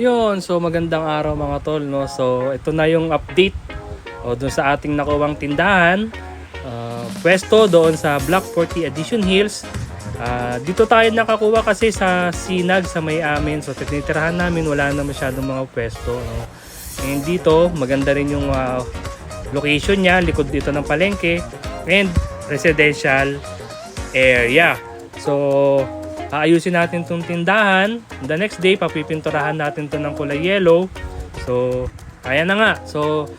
Yun, so magandang araw mga tol, no? So, ito na yung update o doon sa ating nakuwang tindahan. Uh, pwesto doon sa Block 40 Edition Hills. Ah, dito tayo nakakuha kasi sa Sinag sa may amin. So, tinitirahan namin, wala na masyadong mga pwesto, no? And dito, maganda rin yung ah, location niya, likod dito ng palengke and residential area. So, aayusin natin tong tindahan. The next day, papipinturahan natin to ng kulay yellow. So, ayan na nga. So,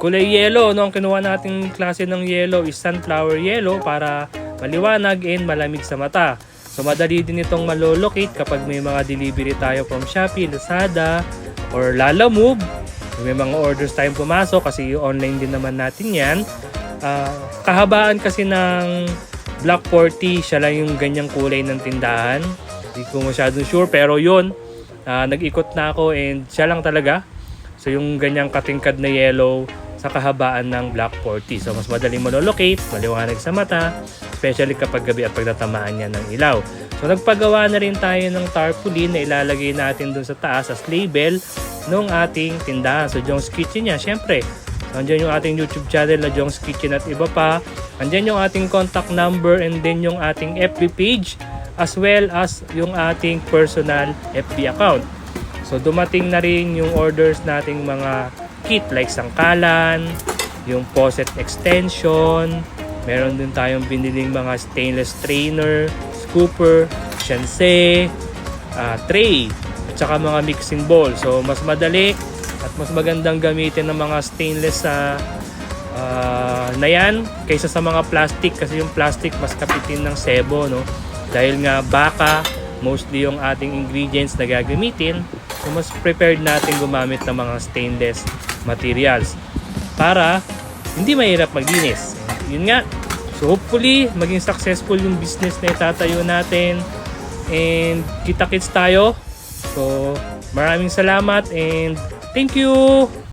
kulay yellow, no? Ang kinuha nating klase ng yellow is sunflower yellow para maliwanag and malamig sa mata. So, madali din itong malolocate kapag may mga delivery tayo from Shopee, Lazada, or Lalamove. May mga orders tayong pumasok kasi online din naman natin yan. Ah, kahabaan kasi ng Black 40, siya lang yung ganyang kulay ng tindahan. Hindi ko masyadong sure pero yun, ah, nag-ikot na ako and siya lang talaga. So yung ganyang katingkad na yellow sa kahabaan ng Black 40. So mas madaling malolocate, maliwanag sa mata, especially kapag gabi at pagtatamaan niya ng ilaw. So nagpagawa na rin tayo ng tarpaulin na ilalagay natin dun sa taas as label ng ating tindahan. So Jones Kitchen niya, syempre. So, andyan yung ating YouTube channel na Jones Kitchen at iba pa. Andyan yung ating contact number and then yung ating FB page as well as yung ating personal FB account. So dumating na rin yung orders nating mga kit like sangkalan, yung faucet extension, meron din tayong biniling mga stainless strainer, scooper, shanse, ah, tray, at saka mga mixing bowl. So mas madali at mas magandang gamitin ng mga stainless sa ah, na yan kaysa sa mga plastic. Kasi yung plastic mas kapitin ng sebo no? Dahil nga baka mostly yung ating ingredients na gagamitin so mas prepared natin gumamit ng mga stainless materials para hindi mahirap maglinis. Yun nga. So hopefully maging successful yung business na itatayo natin. And kita-kits tayo. So maraming salamat and thank you